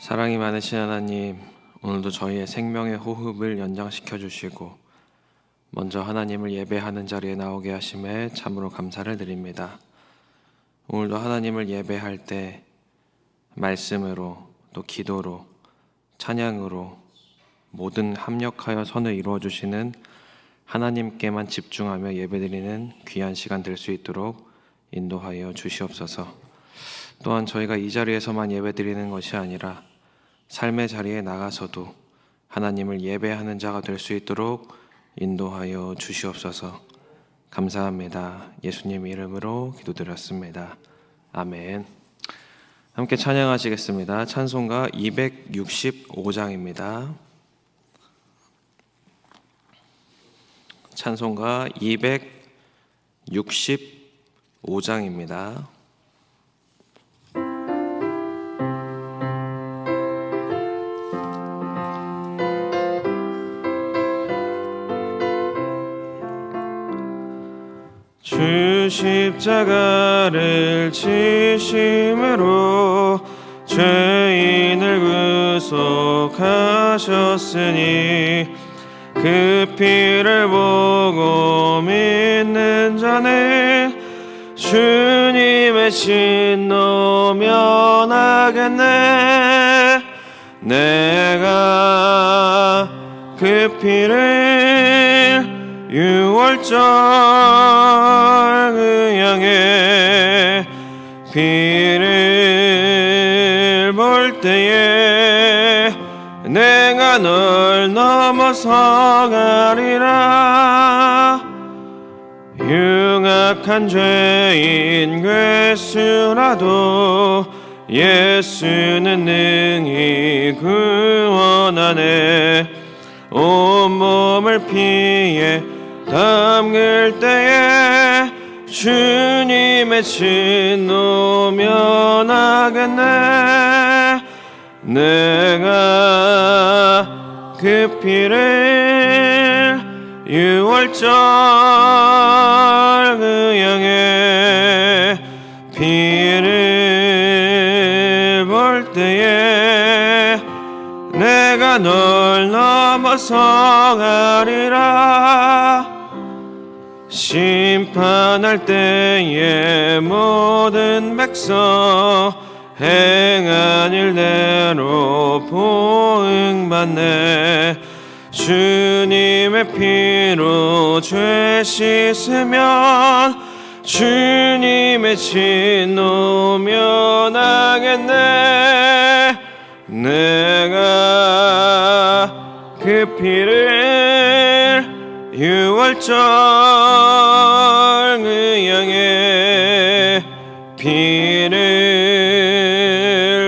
사랑이 많으신 하나님, 오늘도 저희의 생명의 호흡을 연장시켜 주시고 먼저 하나님을 예배하는 자리에 나오게 하심에 참으로 감사를 드립니다. 오늘도 하나님을 예배할 때 말씀으로 또 기도로 찬양으로 모든 합력하여 선을 이루어 주시는 하나님께만 집중하며 예배드리는 귀한 시간 될 수 있도록 인도하여 주시옵소서. 또한 저희가 이 자리에서만 예배드리는 것이 아니라 삶의 자리에 나가서도 하나님을 예배하는 자가 될 수 있도록 인도하여 주시옵소서. 감사합니다. 예수님 이름으로 기도드렸습니다. 아멘. 함께 찬양하시겠습니다. 찬송가 265장입니다. 찬송가 265장입니다. 십자가를 지심으로 죄인을 구속하셨으니 그 피를 보고 믿는 자는 주님의 진노 면하겠네. 내가 그 피를 유월절 의향에 피를 볼 때에 내가 널 넘어서가리라. 흉악한 죄인 괴수라도 예수는 능히 구원하네. 온몸을 피해 담글 때에 주님의 진노 면 하겠네. 내가 그 피를 유월절 의향에 피를 볼 때에 내가 널 넘어서 가리라 심판할 때에 모든 백성 행한 일대로 보응받네. 주님의 피로 죄 씻으면 주님의 진노 면하겠네. 내가 그 피를 유월절 의향에 피를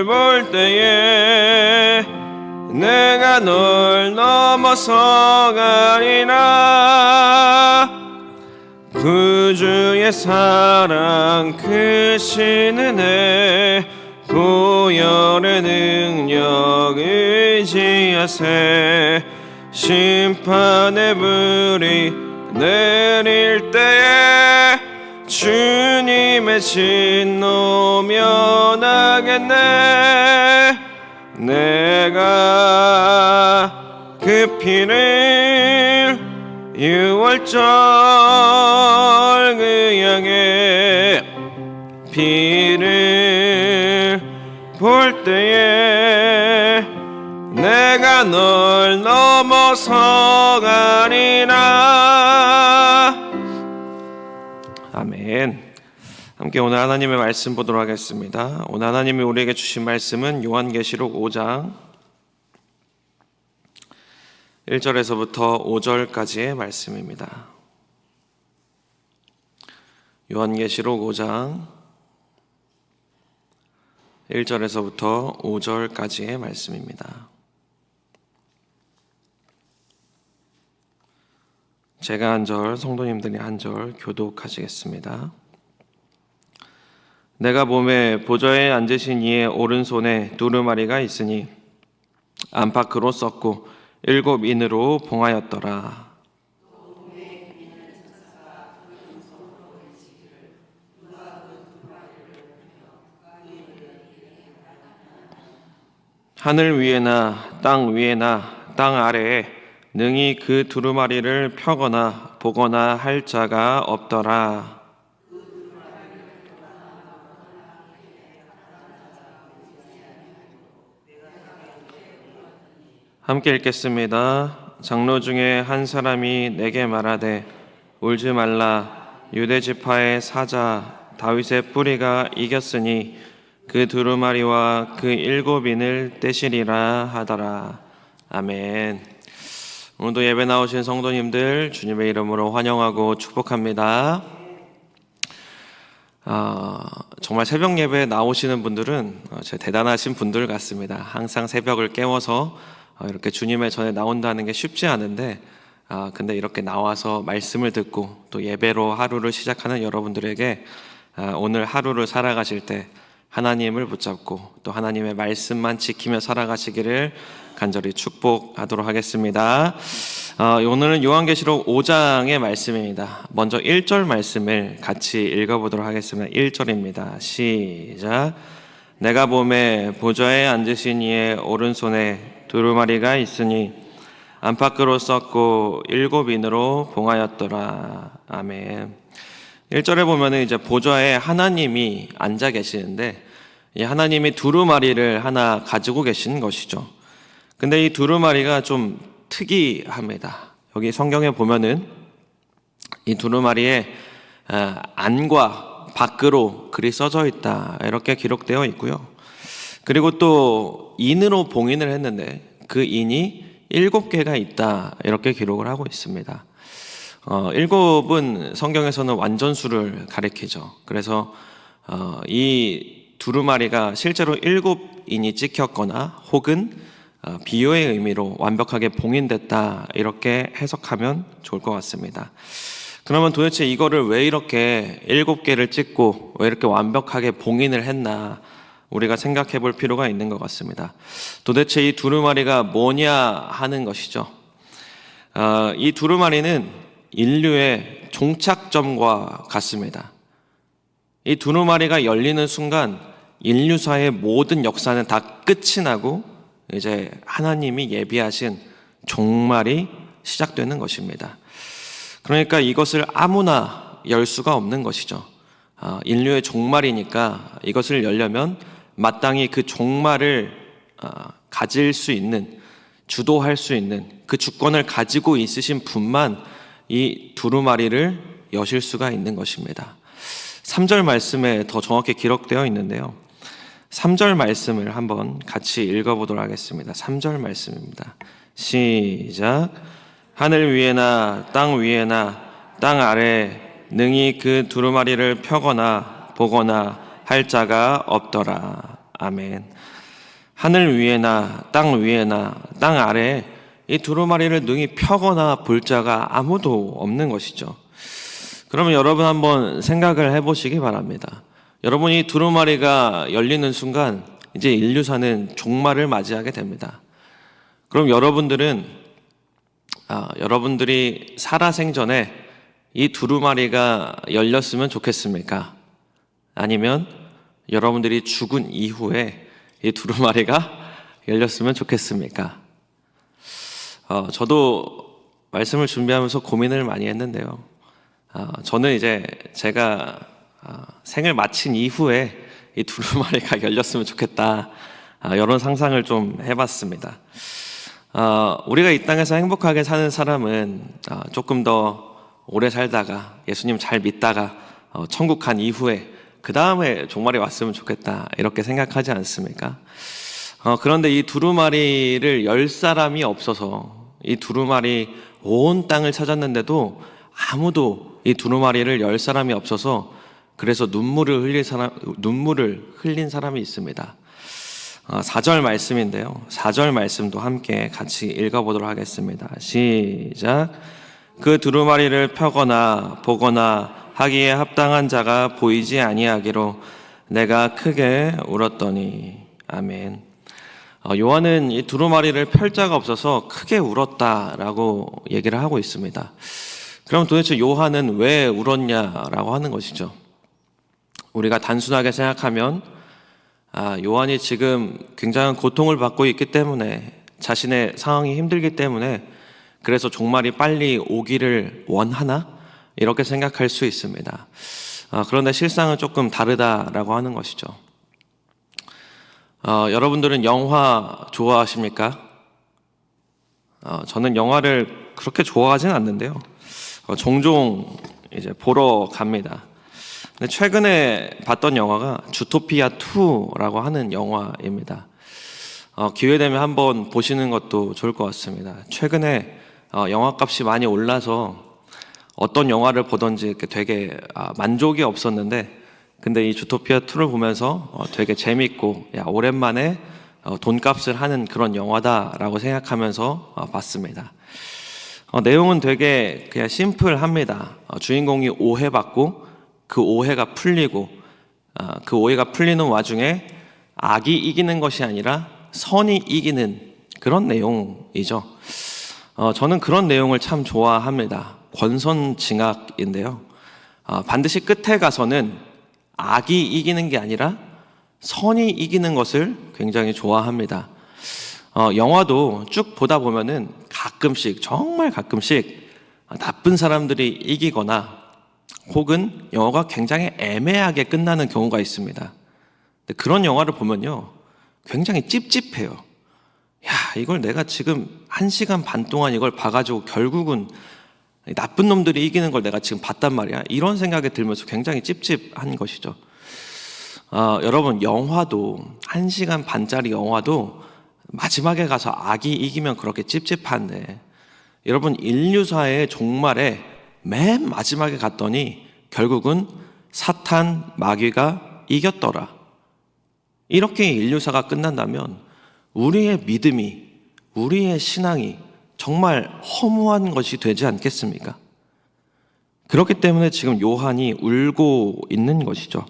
볼 때에 내가 널 넘어서 가리라. 구주의 사랑 크신 은혜 보혈의 능력 의지하세. 심판의 불이 내릴 때에 주님의 진노 면 하겠네. 내가 그 피를 유월절 의향에 피를 볼 때에 내가 널 넘어서가리라 아멘. 함께 오늘 하나님의 말씀 보도록 하겠습니다. 오늘 하나님이 우리에게 주신 말씀은 요한계시록 5장 1절에서부터 5절까지의 말씀입니다. 요한계시록 5장 1절에서부터 5절까지의 말씀입니다. 제가 한 절, 성도님들이 한 절 교독하시겠습니다. 내가 몸에 보좌에 앉으신 이의 오른손에 두루마리가 있으니 안팎으로 썼고 일곱 인으로 봉하였더라. 하늘 위에나 땅 위에나 땅 아래에 능히 그 두루마리를 펴거나 보거나 할 자가 없더라. 함께 읽겠습니다. 장로 중에 한 사람이 내게 말하되 울지 말라 유대 지파의 사자 다윗의 뿌리가 이겼으니 그 두루마리와 그 일곱인을 떼시리라 하더라. 아멘. 오늘도 예배 나오신 성도님들 주님의 이름으로 환영하고 축복합니다. 아, 정말 새벽 예배 나오시는 분들은 어, 제 대단하신 분들 같습니다. 항상 새벽을 깨워서 어, 이렇게 주님의 전에 나온다는 게 쉽지 않은데, 아, 근데 이렇게 나와서 말씀을 듣고 또 예배로 하루를 시작하는 여러분들에게 아, 오늘 하루를 살아가실 때 하나님을 붙잡고 또 하나님의 말씀만 지키며 살아가시기를 간절히 축복하도록 하겠습니다. 어, 오늘은 요한계시록 5장의 말씀입니다. 먼저 1절 말씀을 같이 읽어보도록 하겠습니다. 1절입니다. 시작. 내가 봄에 보좌에 앉으신 이의 오른손에 두루마리가 있으니 안팎으로 썼고 일곱 인으로 봉하였더라. 아멘. 1절에 보면은 이제 보좌에 하나님이 앉아 계시는데 이 하나님이 두루마리를 하나 가지고 계신 것이죠. 근데 이 두루마리가 좀 특이합니다. 여기 성경에 보면은 이 두루마리에 아, 안과 밖으로 글이 써져 있다 이렇게 기록되어 있고요. 그리고 또 인으로 봉인을 했는데 그 인이 일곱 개가 있다 이렇게 기록을 하고 있습니다. 어, 일곱은 성경에서는 완전수를 가리키죠. 그래서 어, 이 두루마리가 실제로 일곱 인이 찍혔거나 혹은 어, 비유의 의미로 완벽하게 봉인됐다 이렇게 해석하면 좋을 것 같습니다. 그러면 도대체 이거를 왜 이렇게 일곱 개를 찍고 왜 이렇게 완벽하게 봉인을 했나 우리가 생각해 볼 필요가 있는 것 같습니다. 도대체 이 두루마리가 뭐냐 하는 것이죠. 어, 이 두루마리는 인류의 종착점과 같습니다. 이 두루마리가 열리는 순간 인류사의 모든 역사는 다 끝이 나고 이제 하나님이 예비하신 종말이 시작되는 것입니다. 그러니까 이것을 아무나 열 수가 없는 것이죠. 아, 인류의 종말이니까 이것을 열려면 마땅히 그 종말을 아, 가질 수 있는 주도할 수 있는 그 주권을 가지고 있으신 분만 이 두루마리를 여실 수가 있는 것입니다. 3절 말씀에 더 정확히 기록되어 있는데요. 3절 말씀을 한번 같이 읽어보도록 하겠습니다. 3절 말씀입니다. 시작. 하늘 위에나 땅 위에나 땅 아래 능히 그 두루마리를 펴거나 보거나 할 자가 없더라. 아멘. 하늘 위에나 땅 위에나 땅 아래 이 두루마리를 능히 펴거나 볼 자가 아무도 없는 것이죠. 그러면 여러분 한번 생각을 해보시기 바랍니다. 여러분이 두루마리가 열리는 순간 이제 인류사는 종말을 맞이하게 됩니다. 그럼 여러분들은 아, 여러분들이 살아생전에 이 두루마리가 열렸으면 좋겠습니까? 아니면 여러분들이 죽은 이후에 이 두루마리가 열렸으면 좋겠습니까? 어, 저도 말씀을 준비하면서 고민을 많이 했는데요. 어, 저는 이제 제가 어, 생을 마친 이후에 이 두루마리가 열렸으면 좋겠다. 어, 이런 상상을 좀 해봤습니다. 어, 우리가 이 땅에서 행복하게 사는 사람은 어, 조금 더 오래 살다가 예수님 잘 믿다가 어, 천국 간 이후에 그 다음에 종말이 왔으면 좋겠다 이렇게 생각하지 않습니까? 어, 그런데 이 두루마리를 열 사람이 없어서 이 두루마리 온 땅을 찾았는데도 아무도 이 두루마리를 열 사람이 없어서 그래서 눈물을 흘린 사람 눈물을 흘린 사람이 있습니다. 어, 4절 말씀인데요. 4절 말씀도 함께 같이 읽어보도록 하겠습니다. 시작. 그 두루마리를 펴거나 보거나 하기에 합당한 자가 보이지 아니하기로 내가 크게 울었더니 아멘. 어, 요한은 이 두루마리를 펼 자가 없어서 크게 울었다라고 얘기를 하고 있습니다. 그럼 도대체 요한은 왜 울었냐라고 하는 것이죠. 우리가 단순하게 생각하면 아, 요한이 지금 굉장한 고통을 받고 있기 때문에 자신의 상황이 힘들기 때문에 그래서 종말이 빨리 오기를 원하나 이렇게 생각할 수 있습니다. 아, 그런데 실상은 조금 다르다라고 하는 것이죠. 어, 여러분들은 영화 좋아하십니까? 어, 저는 영화를 그렇게 좋아하진 않는데요. 어, 종종 이제 보러 갑니다. 근데 최근에 봤던 영화가 주토피아 2라고 하는 영화입니다. 어, 기회 되면 한번 보시는 것도 좋을 것 같습니다. 최근에 어, 영화값이 많이 올라서 어떤 영화를 이렇게 되게 아, 만족이 없었는데 근데 이 주토피아 2를 보면서 어, 되게 재밌고 야, 오랜만에 어, 돈값을 하는 그런 영화다라고 생각하면서 어, 봤습니다. 어, 내용은 되게 그냥 심플합니다. 어, 주인공이 오해받고 그 오해가 풀리고 어, 그 오해가 풀리는 와중에 악이 이기는 것이 아니라 선이 이기는 그런 내용이죠. 어, 저는 그런 내용을 참 좋아합니다. 권선징악인데요. 어, 반드시 끝에 가서는 악이 이기는 게 아니라 선이 이기는 것을 굉장히 좋아합니다. 어, 영화도 쭉 보다 보면은 가끔씩, 정말 가끔씩 나쁜 사람들이 이기거나 혹은 영화가 굉장히 애매하게 끝나는 경우가 있습니다. 그런 영화를 보면요. 굉장히 찝찝해요. 야, 이걸 내가 지금 한 시간 반 동안 이걸 봐가지고 결국은 나쁜 놈들이 이기는 걸 내가 지금 봤단 말이야. 이런 생각이 들면서 굉장히 찝찝한 것이죠. 어, 여러분, 영화도, 한 시간 반짜리 영화도 마지막에 가서 악이 이기면 그렇게 찝찝한데, 여러분, 인류사의 종말에 맨 마지막에 갔더니 결국은 사탄, 마귀가 이겼더라. 이렇게 인류사가 끝난다면 우리의 믿음이, 우리의 신앙이 정말 허무한 것이 되지 않겠습니까? 그렇기 때문에 지금 요한이 울고 있는 것이죠.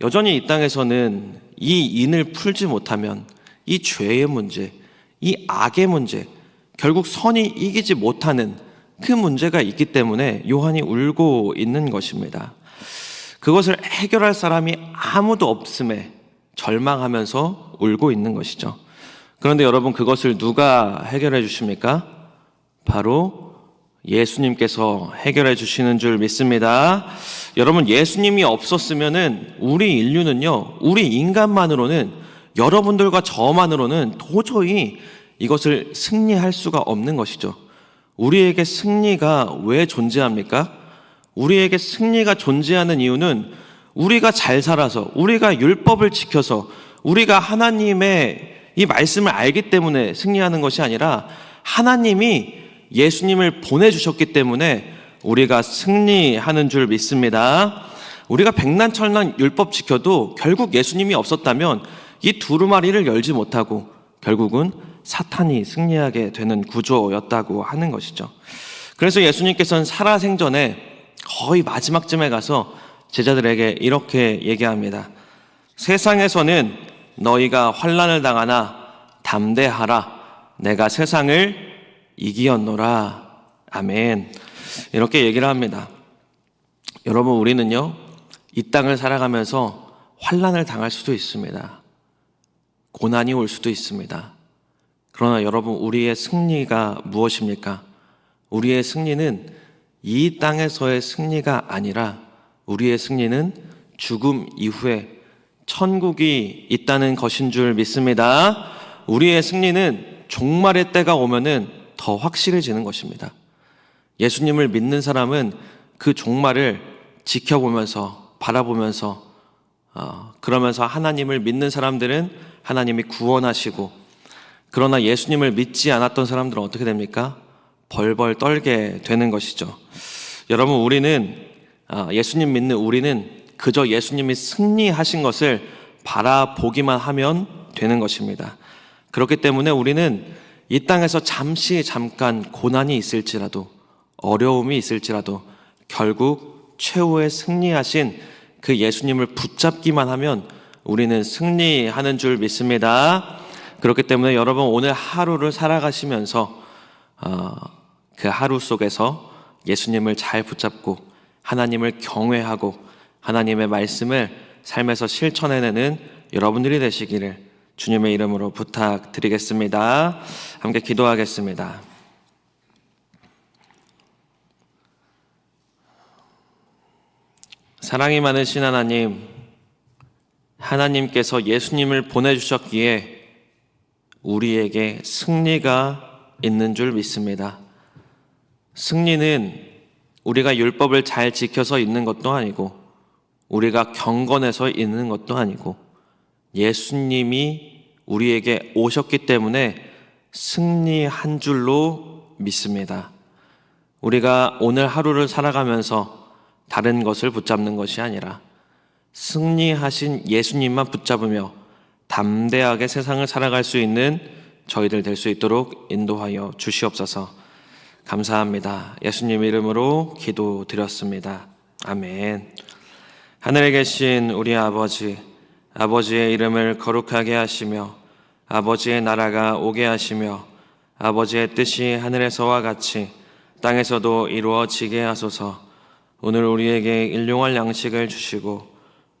여전히 이 땅에서는 이 인을 풀지 못하면 이 죄의 문제, 이 악의 문제, 결국 선이 이기지 못하는 그 문제가 있기 때문에 요한이 울고 있는 것입니다. 그것을 해결할 사람이 아무도 없음에 절망하면서 울고 있는 것이죠. 그런데 여러분 그것을 누가 해결해 주십니까? 바로 예수님께서 해결해 주시는 줄 믿습니다. 여러분 예수님이 없었으면은 우리 인류는요, 우리 인간만으로는 여러분들과 저만으로는 도저히 이것을 승리할 수가 없는 것이죠. 우리에게 승리가 왜 존재합니까? 우리에게 승리가 존재하는 이유는 우리가 잘 살아서, 우리가 율법을 지켜서, 우리가 하나님의 이 말씀을 알기 때문에 승리하는 것이 아니라 하나님이 예수님을 보내주셨기 때문에 우리가 승리하는 줄 믿습니다. 우리가 백난철난 율법 지켜도 결국 예수님이 없었다면 이 두루마리를 열지 못하고 결국은 사탄이 승리하게 되는 구조였다고 하는 것이죠. 그래서 예수님께서는 살아생전에 거의 마지막쯤에 가서 제자들에게 이렇게 얘기합니다. 세상에서는 너희가 환란을 당하나 담대하라. 내가 세상을 이기었노라. 아멘. 이렇게 얘기를 합니다. 여러분 우리는요. 이 땅을 살아가면서 환란을 당할 수도 있습니다. 고난이 올 수도 있습니다. 그러나 여러분 우리의 승리가 무엇입니까? 우리의 승리는 이 땅에서의 승리가 아니라 우리의 승리는 죽음 이후에 천국이 있다는 것인 줄 믿습니다. 우리의 승리는 종말의 때가 오면은 더 확실해지는 것입니다. 예수님을 믿는 사람은 그 종말을 지켜보면서 바라보면서 어, 그러면서 하나님을 믿는 사람들은 하나님이 구원하시고 그러나 예수님을 믿지 않았던 사람들은 어떻게 됩니까? 벌벌 떨게 되는 것이죠. 여러분 우리는 아, 예수님 믿는 우리는 그저 예수님이 승리하신 것을 바라보기만 하면 되는 것입니다. 그렇기 때문에 우리는 이 땅에서 잠시 잠깐 고난이 있을지라도 어려움이 있을지라도 결국 최후의 승리하신 그 예수님을 붙잡기만 하면 우리는 승리하는 줄 믿습니다. 그렇기 때문에 여러분 오늘 하루를 살아가시면서 어, 그 하루 속에서 예수님을 잘 붙잡고 하나님을 경외하고 하나님의 말씀을 삶에서 실천해내는 여러분들이 되시기를 주님의 이름으로 부탁드리겠습니다. 함께 기도하겠습니다. 사랑이 많으신 하나님, 하나님께서 예수님을 보내주셨기에 우리에게 승리가 있는 줄 믿습니다. 승리는 우리가 율법을 잘 지켜서 있는 것도 아니고, 우리가 경건해서 있는 것도 아니고, 예수님이 우리에게 오셨기 때문에 승리한 줄로 믿습니다. 우리가 오늘 하루를 살아가면서 다른 것을 붙잡는 것이 아니라 승리하신 예수님만 붙잡으며 담대하게 세상을 살아갈 수 있는 저희들 될 수 있도록 인도하여 주시옵소서. 감사합니다. 예수님 이름으로 기도드렸습니다. 아멘. 하늘에 계신 우리 아버지, 아버지의 이름을 거룩하게 하시며 아버지의 나라가 오게 하시며 아버지의 뜻이 하늘에서와 같이 땅에서도 이루어지게 하소서. 오늘 우리에게 일용할 양식을 주시고